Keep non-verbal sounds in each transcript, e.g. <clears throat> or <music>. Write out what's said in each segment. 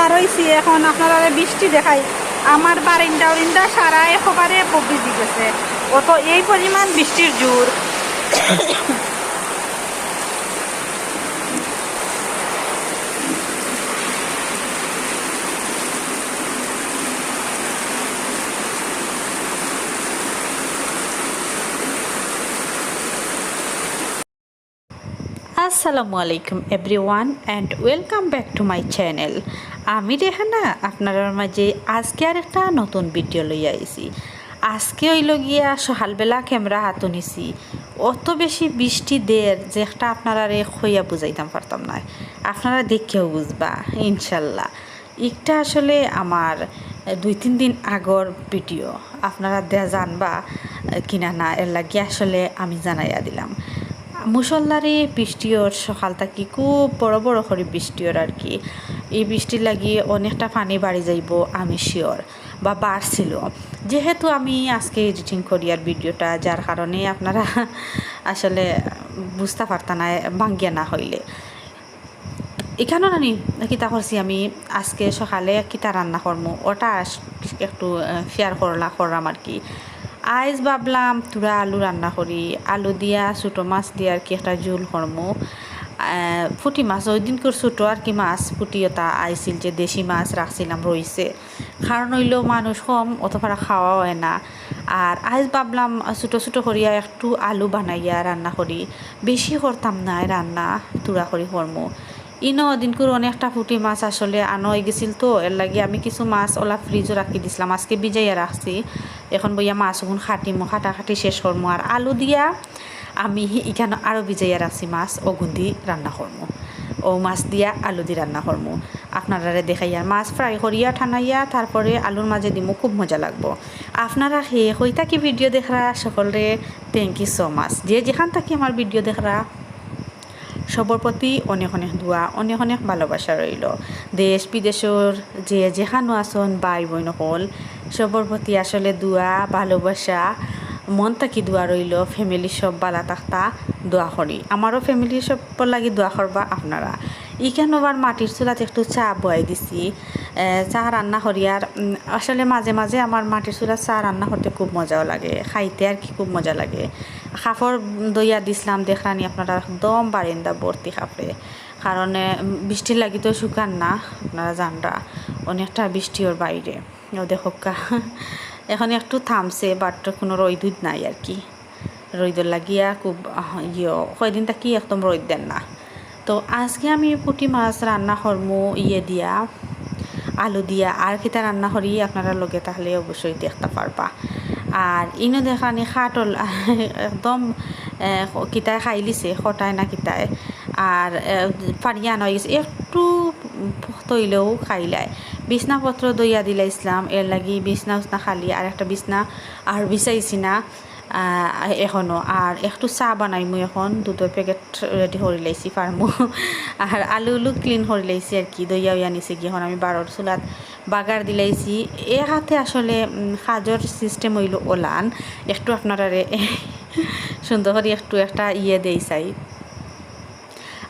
বারোইছি এখন আপনারা বৃষ্টি দেখাই। আমার বারিন্দা উরিন্দা সারা একেবারে ভিজি গেছে অত এই পরিমাণ বৃষ্টির জোর। আসসালামু আলাইকুম everyone and welcome back to my channel আমি রেহানা আপনার মাঝে আজকে আর একটা নতুন ভিডিও লই আইছি। আজকে হইল গিয়া সকালবেলা ক্যামেরা হাত নিছি। অত বেশি বৃষ্টি দের যে একটা আপনারা রে খইয়া বুঝাইতাম পারতাম না। আপনারা দেখেও বুঝবা, ইনশাল্লাহ। একটা আসলে আমার দুই তিন দিন আগর ভিডিও আপনারা দেয়া জানবা কিনা না, এর লাগি আসলে আমি জানাইয়া দিলাম। মুসল্লারে বৃষ্টিওর সকাল থাকি খুব বড় বড় করে বৃষ্টিওর আর কি। এই বৃষ্টির লাগি অনেকটা পানি বাড়ি যাইব, আমি শিওর বা বাড়ছিল। যেহেতু আমি আজকে এডিটিং করি আর ভিডিওটা, যার কারণে আপনারা আসলে বুঝতে পারতাম না, ভাঙ্গিয়া না হইলে। এখানেও নানি, কিতা করছি আমি, আজকে সকালে কিতা রান্না করমু, ওটা একটু শেয়ার করলা করলাম আর কি। আইজ ভাবলাম তুরা আলু রান্না করি। আলু দিয়া ছোটো মাছ দিয়ে আর কি একটা জোল করমু। ফুটি মাছ, ওই দিন করে ছোটো আর কি মাছ ফুটি ওটা আইছিল যে দেশি মাছ রাখছিলাম রইছে। কারণ হইলেও মানুষ কম অত ভাড়া খাওয়া হয় না। আর আজ ভাবলাম ছোটো ছোটো করিয়া একটু আলু বানাইয়া রান্না করি। বেশি করতাম না রান্না, তুরা করি করমু। ইনো দিন করে অনেকটা ফুটি মাছ আসলে আনো হয়ে গেছিল তো। এর লাগে আমি কিছু মাছ ওলা ফ্রিজও রাখি দিছিলাম। আজকে বিজাইয়া রাখছি। এখন বইয়া মাছ ওগুন খাটিমো খাটা খাটি শেষ করমু। আর আলু দিয়া আমি এখানে আরও বিজাইয়া রাখছি মাছ, ওগুন দি রান্না করমু। ও মাছ দিয়া আলু দি রান্না করমু। আপনারা দেখাইয়া, মাছ ফ্রাই করিয়া ঠানাইয়া তারপরে আলুর মাঝে দিমু, খুব মজা লাগবো। আপনারা হে হইতা কি ভিডিও দেখরা সকলে থ্যাংক ইউ সো মাচ যে যেখান থাকি আমার ভিডিও দেখরা সবর প্রতি অনেক অনেক দোয়া অনেক অনেক ভালোবাসা রইল দেশ বিদেশের যে যেখানো আসন ভাই বোন হল সবর প্রতি আসলে দোয়া ভালোবাসা, মন থাকি দোয়া রইল ফ্যামিলি সব বালা তাক্তা দোয়া করি আমারও ফ্যামিলি সব লাগি দোয়া করবা আপনারা। ইখানে আবার মাটির চুলাত একটু চা বয়াই দিছি। চা রান্না করি আর আসলে মাঝে মাঝে আমার মাটির চুলার চা রান্না করতে খুব মজাও লাগে, খাইতে আর কি খুব মজা লাগে। খাফর দইয়া দিছিলাম দেখরানি আপনারা একদম বারিন্দা ভর্তি খাফরে। কারণ বৃষ্টির লাগি তো শুকান না, আপনারা জানরা অনেকটা বৃষ্টি ওর বাইরে। ও দেখো কা, এখন একটু থামছে বাট কোনো রৈদুদ নাই আর কি। রৈদর লাগিয়া খুব ইয়ে কয়দিন থাকি একদম রোদ দেন না। তো আজকে আমি পুঁটি মাছ রান্না করমু ইয়ে দিয়া, আলু দিয়া। আর কিতা রান্না করি আপনারা লগে তাহলে অবশ্যই দেখতে পারবা। আর ইনো দেখানি খাটল, <laughs> একদম কিতায় খাই লিছে খটায় না কিতায় আর পারিয়া নয় গেছে, একটু তৈলেও খাইলায় বিছনাপত্র দইয়া দিলাইছিলাম এর লাগি বিছনা উছনা খালি, আর একটা বিছনা, আর বিছাইছি না। এখনও। আর একটু চা বানাইমু এখন দুধের প্যাকেট রেডি করে লাইছি ফার্মু আর আলু উলু ক্লিন করে লাইছি আর কি দইয়া উইয়া নিছে কি এখন আমি বারোর চুলাত। বাগার দিলাইছি এ হাতে আসলে সাজর সিস্টেম হইল ওলান। একটু আপনারা <laughs> সুন্দর করে একটু একটা ইয়ে দেই চাই।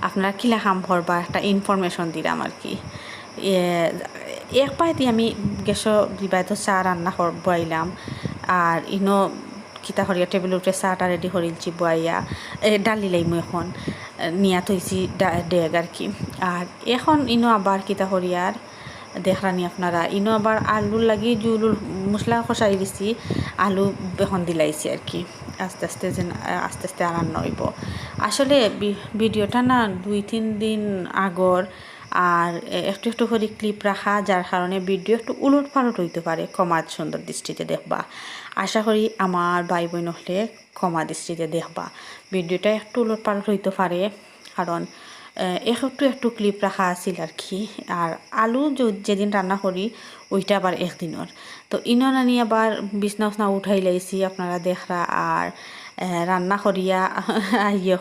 আপনারা কিলা কাম করবা একটা ইনফরমেশন দিলাম আর কি। এক পাইতে আমি গ্যাসও দিবাই তো চা রান্না বয়াইলাম আর ইনো কিতা করিয়া টেবিল উঠে চাটা রেডি করিলছি বয়াইয়া এ ডালি লাইমু এখন নিয়া থইছি ডেগ আর কি। আর এখন ইনো আবার কিতা করিয়ার দেখরানি আপনারা ইনো আবার আলুর লাগি জুল মশলা কষাই দিছি, আলু এখন দিলাইছি আর কি। আস্তে আস্তে যেন আস্তে আস্তে আরান্ন হইব আসলে ভিডিওটা না দুই, তিন দিন আগর আর একটু একটু করে ক্লিপ রাখা, যার কারণে ভিডিও একটু উলট পালট হইতে পারে কমার সুন্দর দৃষ্টিতে দেখবা। আশা করি আমার ভাই বোন হলে কমা দৃষ্টিতে দেখবা। ভিডিওটা একটু উলট পালট হইতে পারে, কারণ একটু একটু ক্লিপ রাখা আছিল আর কি। আর আলু যেদিন রান্না করি, ওইটা আবার একদিনের। তো ইনন আনি আবার বিছনা উছনা উঠাই লাইছি আপনারা দেখরা, আর রান্না করিয়া ইয়ে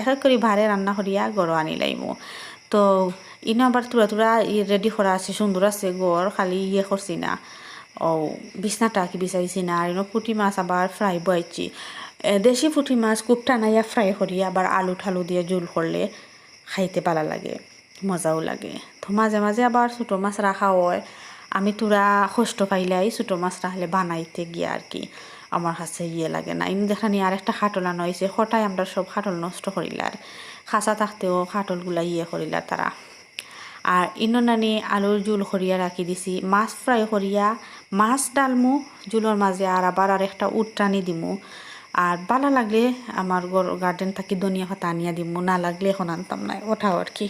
এক করে ভারে রান্না করিয়া গড় আনি লাইমু। তো ইনো আবার তুরা তুরা রেডি করা আছে সুন্দর আছে গড় খালি ইয়ে করছি না। ও বিছনাটা কি বিচাইছি না আর ইনো পুঁটি মাছ আবার ফ্রাই বয়াইছি এ, দেশি পুঁটি মাছ খুব টানাইয়া ফ্রাই করি আবার আলু ঠালু দিয়ে জোল করলে খাইতে ভালো লাগে মজাও লাগে। তো মাঝে মাঝে আবার ছোটো মাছ রাখা হয়। আমি তোরা কষ্ট পাইলাই ছোটো মাছ রাখলে বানাইতে গিয়ে আর কি আমার কাছে ইয়ে লাগে না। ইন দেখানি আর একটা খাটল আনা হয়েছে হঠাৎ আমরা সব খাটল নষ্ট করিলার খাঁচা থাকতেও খাটলগুলা ইয়ে করিলার তারা আর ইনো নানি আলুর জুল করিয়া রাখি দিছি। মাছ ফ্রাই করিয়া মাছ ডালমু জুলোর মাঝে আর আবার আর একটা উটটানি দিমু। আর বালা লাগলে আমার গার্ডেন থাকি ধনিয়া পাতা আনিয়া দিমু না লাগলে এখন আনতাম না ওঠাও আর কি।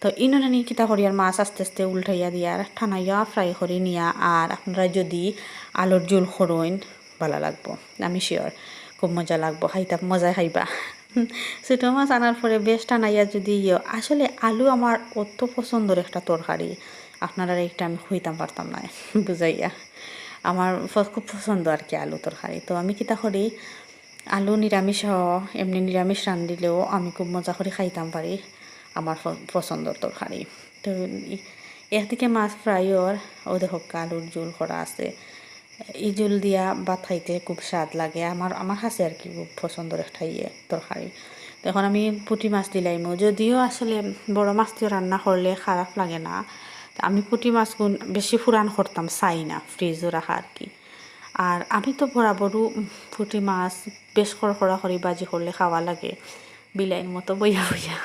তো ইনো নানি কিতা করিয়ার মাছ আস্তে আস্তে উল্টাইয়া দিয়ার ঠানাইয়া ফ্রাই করে নিয়া আর আপনারা যদি আলুর জুল করইন ভালো লাগবো, আমি শিওর খুব মজা লাগবো খাইতা মজা খাইবা। <laughs> ছোটো মাছ আনার পরে বেশ টানাইয়া যদি ইয়ে আসলে আলু আমার অত পছন্দের একটা তরকারি। আপনারা একটা আমি খুঁইতাম পারতাম না, <laughs> বুঝাইয়া। আমার খুব পছন্দ আর কি আলু তরকারি। তো আমি কিতা করি আলু নিরামিষ হ এমনি নিরামিষ রান্ধিলেও আমি খুব মজা করে খাইতাম পারি আমার পছন্দর তরকারি। তো একদিকে মাছ ফ্রাইওর ও দেখো আলুর জোল করা আছে। এই জল দিয়া ভাত খাইতে খুব স্বাদ লাগে। আমার আমার কাছে আর কি খুব পছন্দের একটা ইয়ে তরকারি। তো এখন আমি পুঁটি মাছ দিলাইমো যদিও আসলে বড় মাছ দিয়ে রান্না করলে খারাপ লাগে না। আমি পুঁটি মাছগুলো বেশি ফুরান করতাম, চাই না ফ্রিজও রাখা আর কি। আর আমি তো বরাবরও পুঁটি মাছ বেশ কড়কড়া করে বাজি করলে খাওয়া লাগে। বিলাইয়ের মতো বইয়া বইয়া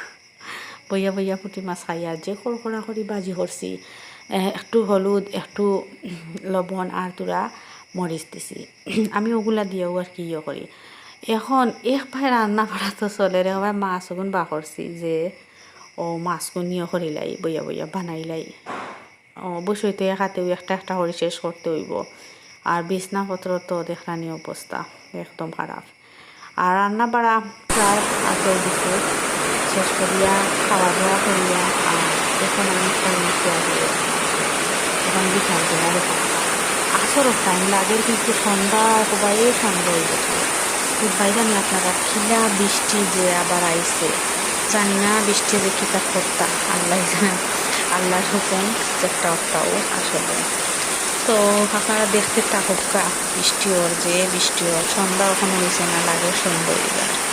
বইয়া বইয়া পুঁটি মাছ খাই আর যে কড়কড়া করে বাজি করছি। একটু হলুদ, একটু লবণ আর তোরা মরিচ দিছি। <clears throat> আমি ওগুলা দিয়েও আর কি ইয়ে করি। এখন, এক ভাই রান্না করা তো চলে রে ভাই মাছ ওগুন বা করছি যে ও মাছগুন ইয়ে করিলাই বইয়া বইয়া বানাইলাই। ও বসইতে খাতেও একটা একটা করে শেষ করতে হইব। আর বিছনাপত্র তো দেখলানি অবস্থা একদম খারাপ আর রান্না বাড়া প্রায় আগে দিছে শেষ করিয়া খাওয়া দাওয়া করিয়া আর এখন আমি খাই আগে এখন বেলা দেখা আসরও টাইম লাগে কিন্তু সন্ধ্যা সবাই সন্ধ্যা হয়ে গেছে আমি আপনারা খিলা বৃষ্টি যে আবার আইছে জানি না বৃষ্টি যে কিতা করতা আল্লাহ আল্লাহর হুকুম একটা একটাও আসলে তো আপনারা দেখতে থাকুক বৃষ্টি ওর যে বৃষ্টি ওর সন্ধ্যা, ওখানে হয়েছে না লাগে হয়ে যায়